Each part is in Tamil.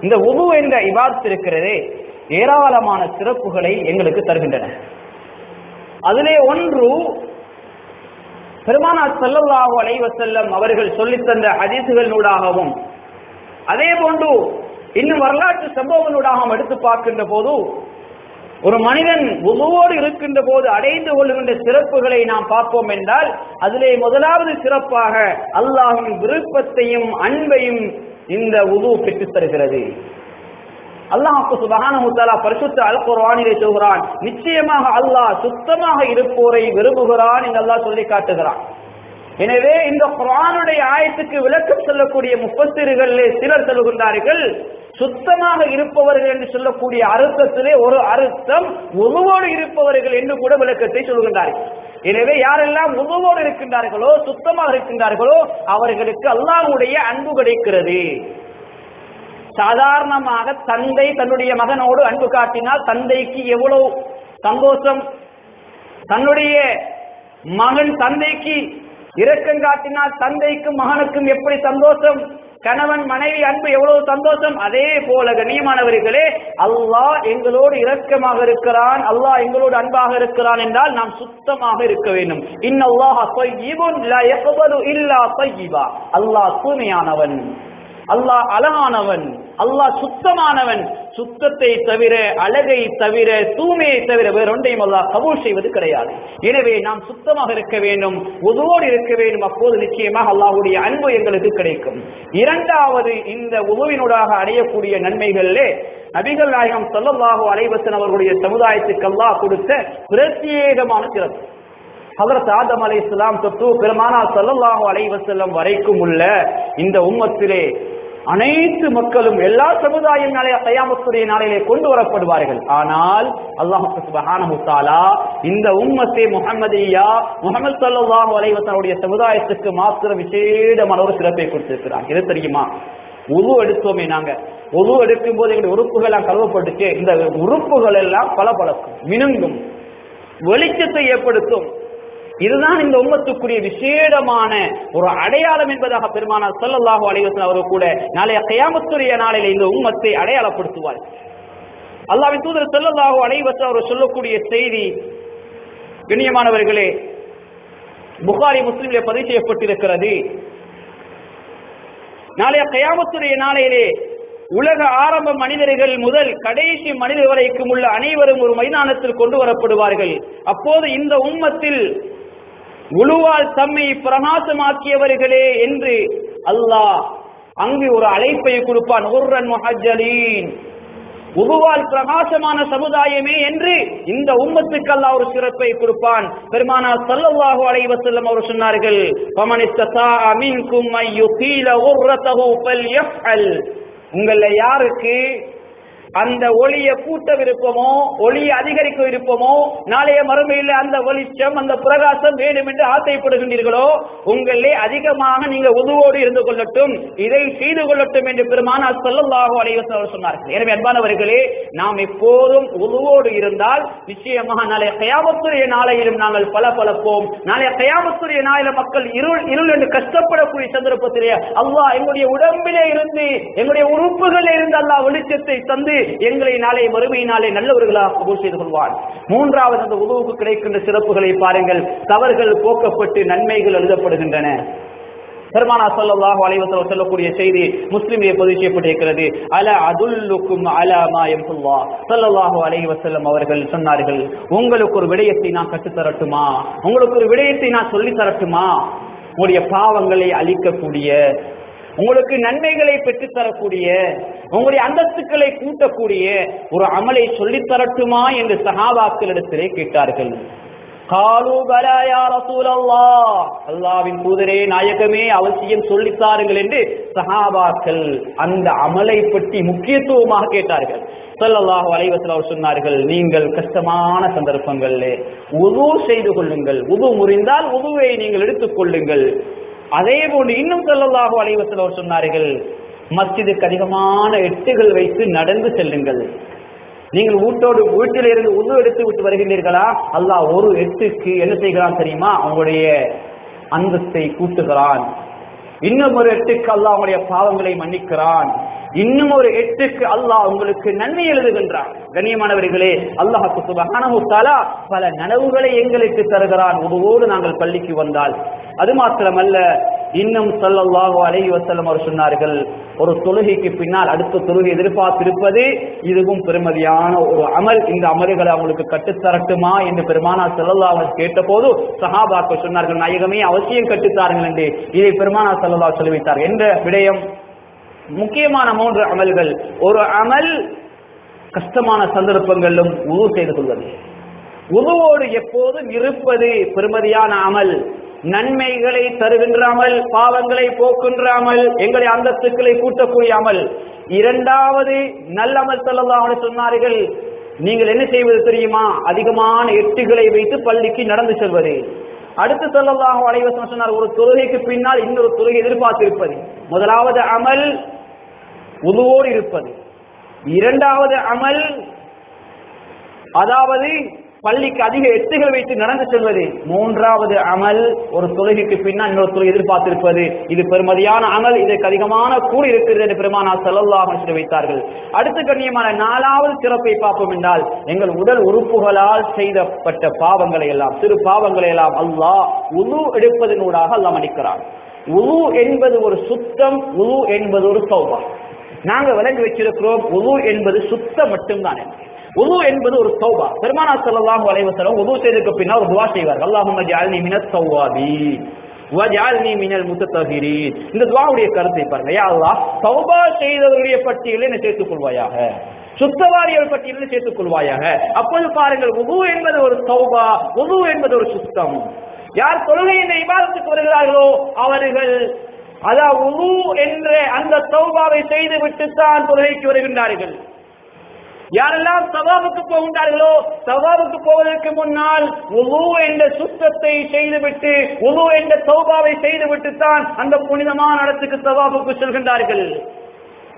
இந்த உது என்ற இபாத் இருக்கிறதே ஏராளமான சிறப்புகளை எங்களுக்கு தருகின்றன. அதிலே ஒன்று பெருமானார் செல்லல்லாஹோ அலைவசல்லம் அவர்கள் சொல்லித் தந்த ஹதீசுகளினூடாகவும் அதே போன்று இன்னும் வரலாற்று சம்பவங்களூடாகவும் எடுத்து பார்க்கின்ற போது ஒரு மனிதன் உதுவோடு இருக்கின்ற போது அடைந்து கொள்கின்ற சிறப்புகளை நாம் பார்ப்போம் என்றால் அதிலே முதலாவது சிறப்பாக அல்லாஹின் விருப்பத்தையும் அன்பையும் இந்த உது பெற்றுத் தருகிறது. அல்லாஹ் சுபஹானஹு பரிசுத்த அல் சொல்கிறான் நிச்சயமாக அல்லாஹ் சுத்தமாக இருப்போரை விரும்புகிறான் என்று அல்லாஹ் சொல்லி காட்டுகிறான். எனவே இந்த குரானுடைய ஆயத்துக்கு விளக்கம் சொல்லக்கூடிய முப்பத்திரிகளிலே சிலர் சொல்கின்றார்கள் சுத்தமாக இருப்பவர்கள் என்று சொல்லக்கூடிய அர்த்தத்திலே ஒரு அர்த்தம் உருவோடு இருப்பவர்கள் என்று கூட விளக்கத்தை சொல்கின்றார்கள் எனவே யாரெல்லாம் உருவோடு இருக்கின்றார்களோ சுத்தமாக இருக்கின்றார்களோ அவர்களுக்கு அல்லாஹுடைய அன்பு கிடைக்கிறது. சாதாரணமாக தந்தை தன்னுடைய மகனோடு அன்பு காட்டினால் தந்தைக்கு எவ்வளவு சந்தோஷம்? தன்னுடைய மகன் தந்தைக்கு இரக்கம் காட்டினால் தந்தைக்கும் மகனுக்கும் எப்படி சந்தோஷம்? கணவன் மனைவி அன்பு எவ்வளவு சந்தோஷம்? அதே போல கண்ணியமானவர்களே அல்லாஹ் எங்களோடு இரக்கமாக இருக்கிறான் அல்லாஹ் எங்களோடு அன்பாக இருக்கிறான் என்றால் நாம் சுத்தமாக இருக்க வேண்டும். இன்னல்லாஹ் இல்லா தய்யிபா அல்லாஹ் தூய்மையானவன். அல்லாஹ் அழகானவன். அல்லாஹ் சுத்தமானவன். சுத்தத்தை தவிர அழகை தவிர தூய்மையை தவிர வேற ஒன்றையும் அல்லாஹ் கபூல் செய்வது கிடையாது. எனவே நாம் சுத்தமாக இருக்க வேண்டும் உதவோடு இருக்க வேண்டும். அப்போது நிச்சயமாக அல்லாஹ்வுடைய அன்பு எங்களுக்கு கிடைக்கும். இரண்டாவது இந்த உதவினூடாக அடையக்கூடிய நன்மைகளிலே நபிகள் நாயகம் சொல்லல்லாஹு அலைவசன் அவர்களுடைய சமுதாயத்துக்கு அல்லாஹ் கொடுத்த பிரத்யேகமான சிறப்பு. ஹதரத் ஆதம் அலை இஸ்லாம் தொத்து பெருமானா ஸல்லல்லாஹு அலைவசல்லம் வரைக்கும் உள்ள இந்த உம்மத்திலே அனைத்து மக்களும் எல்லா சமுதாயம் நாளைய கயாமத்துடைய நாளையிலே கொண்டு வரப்படுவார்கள். ஆனால் அல்லாஹு சுப்ஹானஹு தஆலா இந்த உம்மத்தே முகமதியா முகமது சல்லாஹு அலைவசனுடைய சமுதாயத்துக்கு மாத்திர விசேடமான ஒரு சிறப்பை கொடுத்திருக்கிறார். இது தெரியுமா? உது எடுத்தோமே நாங்க. உது எடுக்கும் போது எங்களுடைய உறுப்புகள் எல்லாம் கழுவப்பட்டுச்சு. இந்த உறுப்புகள் எல்லாம் பளபளக்கும் மினுங்கும். வெளிச்சத்தை ஏற்படுத்தும். இதுதான் இந்த உம்மத்துக்குரிய விசேடமான ஒரு அடையாளம் என்பதாக பெருமானார் ஸல்லல்லாஹு அலைவசன் அவர் அவர்கள் கூட நாளைய கயாமத்துரிய நாளில் இந்த உம்மத்தை அடையாளப்படுத்துவார். அல்லாவின் தூதர் ஸல்லல்லாஹு அலைஹி அவர் சொல்லக்கூடிய செய்தி கண்ணியமானவர்களே புகாரி முஸ்லிமிலே பதிவு செய்யப்பட்டிருக்கிறது. நாளைய கயாமத்துடைய நாளையிலே உலக ஆரம்ப மனிதர்கள் முதல் கடைசி மனிதர் வரைக்கும் உள்ள அனைவரும் ஒரு மைதானத்தில் கொண்டு வரப்படுவார்கள். அப்போது இந்த உம்மத்தில் முழுவால் தம்மை பிரகாசமாக்கியவர்களே என்று அல்லாஹ் அங்கு ஒரு அழைப்பை கொடுப்பான். உர்ரன் முஹஜலீன் உருவால் பிரகாசமான சமுதாயமே என்று இந்த உம்மத்துக்கு அல்லா ஒரு சிறப்பை கொடுப்பான். பெருமானா சல்லல்லாஹு அலைஹி வஸல்லம் அவர் சொன்னார்கள் பமனிஸ்தா இஸ்தஸாஅ மின்கும் ஐ யுகீல உர்ரதஹு ஃபல்யஃஅல் உங்கள யாருக்கு அந்த ஒளியை கூட்ட விருப்பமோ ஒளியை அதிகரிக்க விருப்பமோ நாளைய மறுமையில் அந்த வெளிச்சம் அந்த பிரகாசம் வேண்டும் என்று ஆசைப்படுகின்றீர்களோ உங்களே அதிகமாக நீங்க உதுவோடு இருந்து கொள்ளட்டும் இதை செய்து கொள்ளட்டும் என்று பெருமான சொல்லலாக அடைய சொன்னார்கள். எனவே அன்பானவர்களே நாம் எப்போதும் உதுவோடு இருந்தால் நிச்சயமாக நாளைய கயாமத்துரிய நாளையிலும் நாங்கள் பல பலப்போம் நாளைய கயாமத்துரிய நாளில மக்கள் இருள் இருள் என்று கஷ்டப்படக்கூடிய சந்தர்ப்பத்திலே அல்லாஹ் எங்களுடைய உடம்பிலே இருந்து எங்களுடைய உறுப்புகளில் இருந்து அல்லாஹ் வெளிச்சத்தை தந்து எங்களை நாளை மறுமையினாலே நல்லவர்களாக கபூல் செய்து கொள்வார். மூன்றாவது அந்த உதவுக்கு கிடைக்கின்ற சிறப்புகளை பாருங்கள். தவறுகள் போக்கப்பட்டு நன்மைகள் எழுதப்படுகின்றன. பெருமானா ஸல்லல்லாஹு அலைஹி சொல்லக்கூடிய செய்தி முஸ்லிமிலே பதிவு செய்யப்பட்டிருக்கிறது அல அதுல்லுக்கும் அலா மா யம்ஹுல்லாஹ் ஸல்லல்லாஹு அலைஹி அவர்கள் சொன்னார்கள் உங்களுக்கு ஒரு விடயத்தை நான் கற்றுத்தரட்டுமா? உங்களுக்கு ஒரு விடயத்தை நான் சொல்லி தரட்டுமா உங்களுடைய பாவங்களை அழிக்கக்கூடிய உங்களுக்கு நன்மைகளை பெற்றுத் தரக்கூடிய உங்களுடைய அந்தஸ்துக்களை கூட்டக்கூடிய ஒரு அமலை சொல்லித் தரட்டுமா என்று சகாபாக்களிடத்திலே கேட்டார்கள். காலு பலா யா ரசூலல்லாஹ். அல்லாஹ்வின் தூதரே நாயகமே அவசியம் சொல்லித்தாருங்கள் என்று சஹாபாக்கள் அந்த அமலை பற்றி முக்கியத்துவமாக கேட்டார்கள். ஸல்லல்லாஹு அலைஹி அவர் சொன்னார்கள் நீங்கள் கஷ்டமான சந்தர்ப்பங்களிலே உது செய்து கொள்ளுங்கள். உது முறிந்தால் உதுவை நீங்கள் எடுத்துக் கொள்ளுங்கள். அதே போன்று இன்னும் ஸல்லல்லாஹு அலைஹி அவர் சொன்னார்கள் மஸ்ஜிதுக்கு அதிகமான எட்டுகள் வைத்து நடந்து செல்லுங்கள். நீங்கள் வீட்டோடு வீட்டில் இருந்து உது எடுத்து விட்டு வருகின்றீர்களா? அல்லாஹ் ஒரு எட்டுக்கு என்ன செய்கிறான் தெரியுமா? அவங்களுடைய அந்தஸ்தை கூட்டுகிறான். இன்னும் ஒரு எட்டுக்கு அல்லாஹ் அவங்களுடைய பாவங்களை மன்னிக்கிறான். இன்னும் ஒரு எட்டுக்கு அல்லாஹ் உங்களுக்கு நன்மை எழுதுகின்றான். கண்ணியமானவர்களே அல்லாஹுக்கு சுபஹானஹு பல நனவுகளை எங்களுக்கு தருகிறான். உதவோடு நாங்கள் பள்ளிக்கு வந்தால். அது மாத்திரமல்ல இன்னும் ஸல்லல்லாஹு அலைஹி வசல்லம் அவர் சொன்னார்கள் ஒரு தொழுகைக்கு பின்னால் அடுத்த தொழுகை எதிர்பார்த்திருப்பது இதுவும் பெருமதியான ஒரு அமல். இந்த அமல்களை அவங்களுக்கு கட்டுத்தரட்டுமா என்று பெருமானா செல்லல்லா அவர் கேட்டபோது சஹாபாக்கள் சொன்னார்கள் நாயகமே அவசியம் கட்டுத்தாருங்கள் என்று. இதை பெருமானா செல்லல்லா சொல்லி வைத்தார் என்ற விடயம் முக்கியமான மூன்று அமல்கள். ஒரு அமல் கஷ்டமான சந்தர்ப்பங்களிலும் உது செய்து கொள்வது. உருவோடு எப்போதும் இருப்பது பெருமதியான அமல். நன்மைகளை தருகின்ற அமல் பாவங்களை போக்குகின்ற அமல் எங்களை அந்தஸ்துக்களை கூட்டக்கூடிய அமல். இரண்டாவது நல்லமல் செல்லலாம் சொன்னார்கள் நீங்கள் என்ன செய்வது தெரியுமா? அதிகமான எட்டுகளை வைத்து பள்ளிக்கு நடந்து செல்வது. அடுத்து சொல்லலாம் அலைவசம் சொன்னார் ஒரு தொழுகைக்கு பின்னால் இன்னொரு தொழுகை எதிர்பார்த்திருப்பது. முதலாவது அமல் உதுவோடு இருப்பது. இரண்டாவது அமல் அதாவது பள்ளிக்கு அதிக எட்டுகள் வைத்து நடந்து செல்வது. மூன்றாவது அமல் ஒரு தொழுகைக்கு பின்னால் இன்னொரு தொழுகை எதிர்பார்த்திருப்பது. இது பெருமதியான அமல் இதற்கு அதிகமான கூடி இருக்கிறது என்று பெருமானா செல்லல்லாஹ் சொல்லி வைத்தார்கள். அடுத்த கண்ணியமான நாலாவது சிறப்பை பார்ப்போம் என்றால் எங்கள் உடல் உறுப்புகளால் செய்தப்பட்ட பாவங்களை எல்லாம் சிறு பாவங்களை எல்லாம் அல்லாஹ் உது எடுப்பதனூடாக அல்லாஹ் மன்னிக்கிறான். உது என்பது ஒரு சுத்தம் உது என்பது ஒரு சௌபம் நாங்க விளங்கி வச்சிருக்கிறோம் உது என்பது சுத்தம் மட்டும்தான். உது என்பது ஒரு சௌபா பெருமானா செல்லலாம் வளைவசரம் உது செய்ததுக்கு பின்னால் ஒரு துவா செய்வார். அல்லாஹும்ம ஜாலினி மினத் தவ்வாபீன் வஜஅல்னி மினல் இந்த துவாவுடைய கருத்தை பாருங்க. யா அல்லாஹ் சௌபா செய்தவர்களுடைய பட்டியலில் என்ன சேர்த்துக் கொள்வாயாக. சுத்தவாரிகள் பட்டியலில் சேர்த்துக் கொள்வாயாக. அப்போது பாருங்கள் உது என்பது ஒரு சௌபா உது என்பது ஒரு சுத்தம். யார் தொழுகை என்ற இபாதத்துக்கு வருகிறார்களோ அவர்கள் அதாவது உது என்ற அந்த தௌபாவை செய்து விட்டுத்தான் தொழுகைக்கு வருகின்றார்கள். யாரெல்லாம் சவாபுக்கு போகின்றார்களோ சவாபுக்கு போவதற்கு முன்னால் உலு என்ற சுத்தத்தை செய்துவிட்டு உலு என்ற சௌபாவை செய்துவிட்டு தான் அந்த புனிதமான இடத்துக்கு சவாபுக்கு செல்கின்றார்கள்.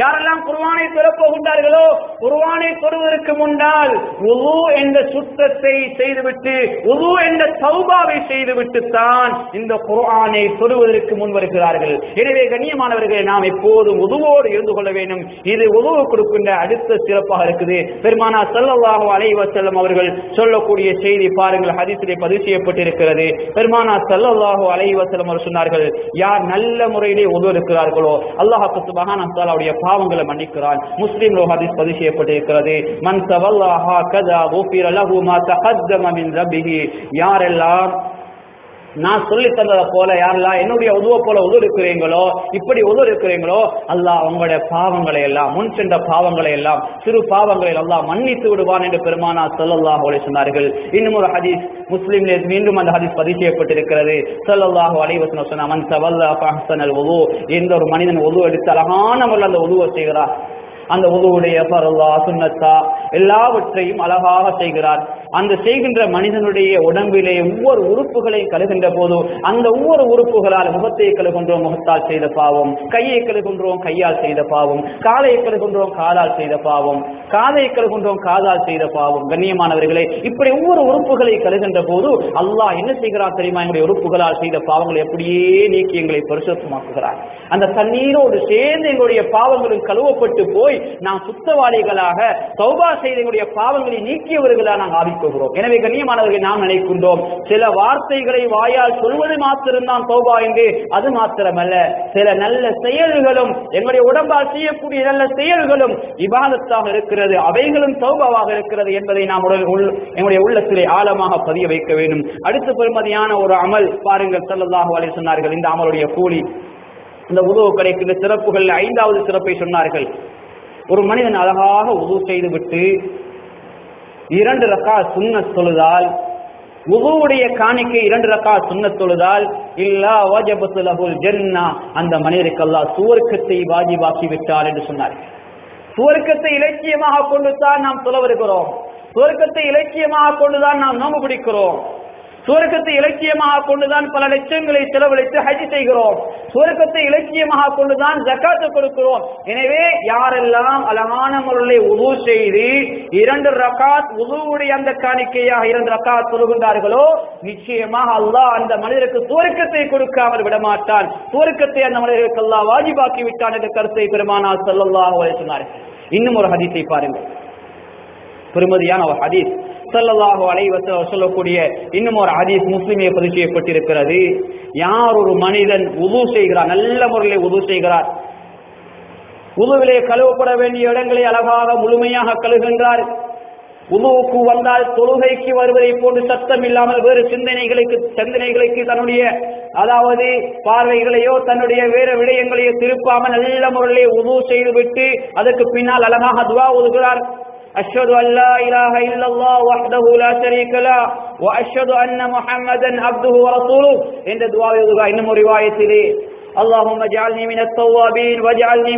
யாரெல்லாம் குர்வானை தொழப்போகின்றார்களோ குர்வானை தொடுவதற்கு முன்னால் உது என்ற சுத்தத்தை செய்துவிட்டு உது என்ற சௌபாவை செய்துவிட்டு தான் இந்த குர்ஆனை தொடுவதற்கு முன் வருகிறார்கள். எனவே கண்ணியமானவர்களை நாம் எப்போதும் உதுவோடு இருந்து கொள்ள வேண்டும். இது உதவு கொடுக்கின்ற அடுத்த சிறப்பாக இருக்குது. பெருமானா ஸல்லல்லாஹு அலைவ செல்லும் அவர்கள் சொல்லக்கூடிய செய்தி பாருங்கள். ஹதீஸிலே பதிவு செய்யப்பட்டிருக்கிறது. பெருமானா ஸல்லல்லாஹு அலைவ செல்லும் அவர் சொன்னார்கள் யார் நல்ல முறையிலே உதவு இருக்கிறார்களோ அல்லாஹ் சுப்ஹானஹு தஆலாவுடைய பாவங்களை மன்னிக்கிறான். முஸ்லீம் ஹதீஸ் பதிவு செய்யப்பட்டிருக்கிறது. மன் தவல்லாஹா கதா குஃபிர லஹு மா தகத்தம மின் ரப்பிஹி. யாரெல்லாம் நான் சொல்லி தந்ததை போல யாரெல்லாம் என்னுடைய உதவ போல உதவு இருக்கிறீங்களோ இப்படி உதவு இருக்கிறீங்களோ அல்லாஹ் உங்களுடைய பாவங்களை எல்லாம் முன் சென்ற பாவங்களை எல்லாம் சிறு பாவங்களை எல்லாம் மன்னித்து விடுவான் என்று பெருமானா ஸல்லல்லாஹு அலைஹி சொன்னார்கள். இன்னும் ஒரு ஹதீஸ் முஸ்லீம்லே மீண்டும் அந்த ஹதீஸ் பதிவு செய்யப்பட்டிருக்கிறது சொல்லல்லாஹு அலைவசன சொன்ன மன் தவல்லா ஃபஹ்சனல் எந்த ஒரு மனிதன் உதவு எடுத்து அழகான முறையில் அந்த உதவை செய்கிறார். அந்த உதவுடைய பரல்லா சுன்னத்தா எல்லாவற்றையும் அழகாக செய்கிறார். அந்த செய்கின்ற மனிதனுடைய உடம்பிலே ஒவ்வொரு உறுப்புகளையும் கழுகின்ற போது அந்த ஒவ்வொரு உறுப்புகளால் முகத்தை கழுகின்றோம் முகத்தால் செய்த பாவம். கையை கழுகின்றோம் கையால் செய்த பாவம். காலை கழுகின்றோம் காலால் செய்த பாவம். காதை கழுகின்றோம் காதால் செய்த பாவம். கண்ணியமானவர்களே இப்படி ஒவ்வொரு உறுப்புகளை கழுகின்ற போது அல்லாஹ் என்ன செய்கிறார் தெரியுமா? எங்களுடைய உறுப்புகளால் செய்த பாவங்களை எப்படியே நீக்கி எங்களை பரிசுத்தமாக்குகிறார். அந்த தண்ணீரோடு சேர்ந்து எங்களுடைய பாவங்களும் கழுவப்பட்டு போய் நாம் சுத்தவாளிகளாக சௌபா செய்த எங்களுடைய பாவங்களை நீக்கியவர்களாக நாம் ஆவிக்கொள்கிறோம் எனவே கண்ணியமானவர்களை நாம் நினைக்கின்றோம் சில வார்த்தைகளை வாயால் சொல்வது மாத்திரம்தான் சௌபா என்று அது மாத்திரமல்ல. சில நல்ல செயல்களும் எங்களுடைய உடம்பால் செய்யக்கூடிய நல்ல செயல்களும் இபாதத்தாக இருக்கிறது. அவைகளும் தௌபாவாக இருக்கிறது என்பதை நாம் உடல் எங்களுடைய உள்ளத்திலே ஆழமாக பதிய வைக்க வேண்டும். அடுத்த பெருமதியான ஒரு அமல் பாருங்கள் செல்லதாக அலைஹி சொன்னார்கள் இந்த அமலுடைய கூலி. இந்த உதவு கிடைக்கின்ற சிறப்புகள் ஐந்தாவது சிறப்பை சொன்னார்கள். ஒரு மனிதன் அழகாக உது செய்துவிட்டு இரண்டு ரக்கா சுண்ண தொழுதால் உகுவுடைய காணிக்கை இரண்டு ரக்கா சுண்ண தொழுதால் இல்லா வாஜபத்து லஹுல் ஜன்னா அந்த மனிதருக்கு அல்லாஹ் சுவர்க்கத்தை வாஜிபாக்கி விட்டார் என்று சொன்னார். சுவர்க்கத்தை இலக்கியமாக கொண்டுதான் நாம் சொல்ல வருகிறோம் சுவர்க்கத்தை இலக்கியமாக கொண்டுதான் நாம் நோம்பு பிடிக்கிறோம். சுவர்க்கத்தை இலக்கியமாக கொண்டுதான் பல லட்சங்களை செலவழித்து ஹஜ் செய்கிறோம். சுவர்க்கத்தை இலக்கியமாக கொண்டுதான் ஜக்காத்து கொடுக்கிறோம். எனவே யாரெல்லாம் அழகான முறையில் உது செய்து இரண்டு ரகாத் உதுவுடைய அந்த காணிக்கையாக இரண்டு ரகாத் சொல்கின்றார்களோ நிச்சயமாக அல்லாஹ் அந்த மனிதருக்கு சுவர்க்கத்தை கொடுக்காமல் விடமாட்டான். சுவர்க்கத்தை அந்த மனிதருக்கு அல்லாஹ் வாஜிபாக்கி விட்டான் என்ற கருத்தை பெருமானால் ஸல்லல்லாஹு சொன்னார்கள் இன்னும் ஒரு ஹதீஸை பாருங்கள். பெருமதியான ஒரு ஹதீஸ். சல்லல்லாஹு அலைஹி சொல்லக்கூடிய இன்னும் ஒரு ஹதீஸ் முஸ்லிமே பதிவு செய்யப்பட்டிருக்கிறது. யார் ஒரு மனிதன் உது செய்கிறார் நல்ல முறையில் உது செய்கிறார் உதுவிலே கழுவப்பட வேண்டிய இடங்களை அழகாக முழுமையாக கழுகின்றார் உதுவுக்கு வந்தால் தொழுகைக்கு வருவதை போன்று சத்தம் இல்லாமல் வேறு சிந்தனைகளுக்கு சிந்தனைகளுக்கு தன்னுடைய அதாவது பார்வைகளையோ தன்னுடைய வேறு விடயங்களையோ திருப்பாமல் நல்ல முறையிலே உதவு செய்துவிட்டு அதற்கு பின்னால் அழகாக துவா ஓதுகிறார். أشهد أن لا إله إلا الله وحده لا شريك له وأشهد أن محمدا عبده ورسوله. عند دعاء إنما رواية لي. அல்லாஹும் ஜால்னி மின தௌவாபீன் வஜால்னி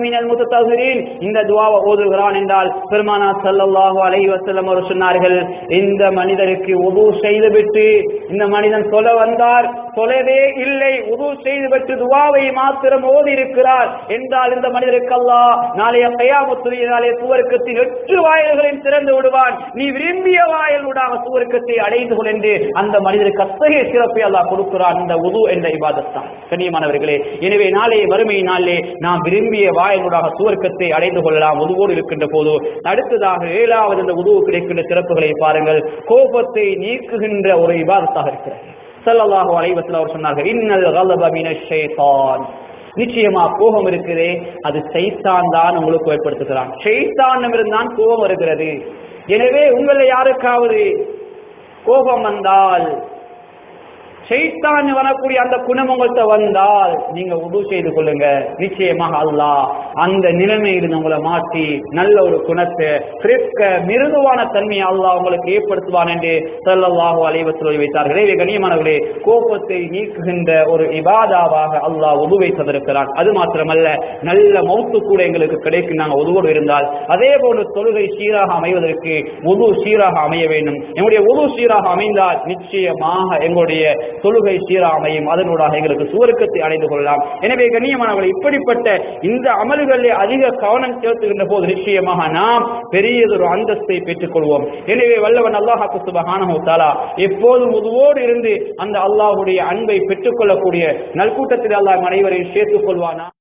இந்த துவாவை ஓதுகிறான் என்றால் பெருமானா சல்லல்லாஹு அலைஹி வஸல்லம் அவர் சொன்னார்கள் இந்த மனிதருக்கு உது செய்துவிட்டு இந்த மனிதன் சொல்ல வந்தார் சொல்லவே இல்லை உது செய்துவிட்டு துவாவை மாத்திரம் ஓதி இருக்கிறார் என்றால் இந்த மனிதருக்கு அல்லாஹ் நாளைய கயாமத்துறையினாலே சுவர்க்கத்தின் எட்டு வாயில்களையும் திறந்து விடுவான். நீ விரும்பிய வாயில் விடாம சுவர்க்கத்தை அடைந்து கொள் என்று அந்த மனிதருக்கு அத்தகைய சிறப்பை அல்லாஹ் கொடுக்கிறான். இந்த உது என்ற இபாதத்தான் கண்ணியமானவர்களே எனவே நாளைய வறுமை நாளிலே நாம் விரும்பிய வாயிலூடாக சுவர்க்கத்தை அடைந்து கொள்ளலாம். உதுவோடு இருக்கின்ற போது அடுத்ததாக ஏழாவது இந்த உதவு கிடைக்கின்ற சிறப்புகளை பாருங்கள். கோபத்தை நீக்குகின்ற ஒரு விவாதத்தாக இருக்கிறது. ஸல்லல்லாஹு அலைவத்தில் அவர் சொன்னார்கள் இன்னல் கலப மினஷ் நிச்சயமா கோபம் இருக்குதே. அது சைத்தான் தான் உங்களுக்கு ஏற்படுத்துகிறான். ஷைத்தானிடம் இருந்தான் கோபம் வருகிறது. எனவே உங்களை யாருக்காவது கோபம் வந்தால் ஷைத்தான் வரக்கூடிய அந்த குணம் உங்கள்கிட்ட வந்தால் நீங்க உடு செய்து கொள்ளுங்க. நிச்சயமாக அல்லாஹ் அந்த நிலைமையிலிருந்து உங்களை மாற்றி நல்ல ஒரு குணத்தை பிறக்க மிருதுவான தன்மையை அல்லாஹ் உங்களுக்கு ஏற்படுத்துவான் என்று ஸல்லல்லாஹு அலைஹி வஸல்லம் வைத்தார்கள். இவை கண்ணியமானவர்களே கோபத்தை நீக்குகின்ற ஒரு இபாதாவாக அல்லாஹ் உதுவை தந்திருக்கிறான் அது மாத்திரமல்ல நல்ல மௌத்து கூட எங்களுக்கு கிடைக்கும். நாங்கள் உதுவோடு இருந்தால் அதே போன்று தொழுகை சீராக அமைவதற்கு உது சீராக அமைய வேண்டும். எங்களுடைய உது சீராக அமைந்தால் நிச்சயமாக எங்களுடைய தொழுகை சீராமையும் அதனூடாக எங்களுக்கு சுவருக்கத்தை அடைந்து கொள்ளலாம். எனவே கண்ணியமானவர்கள் இப்படிப்பட்ட இந்த அமல்களில் அதிக கவனம் செலுத்துகின்ற போது நிச்சயமாக நாம் பெரியதொரு அந்தஸ்தை பெற்றுக் கொள்வோம் எனவே வல்லவன் அல்லாஹாக்கு சுபஹானஹு தாலா எப்போதும் உதுவோடு இருந்து அந்த அல்லாஹ்வுடைய அன்பை பெற்றுக்கொள்ளக்கூடிய நல்கூட்டத்தில் அல்லாஹ் அனைவரையும் சேர்த்துக் கொள்வானா?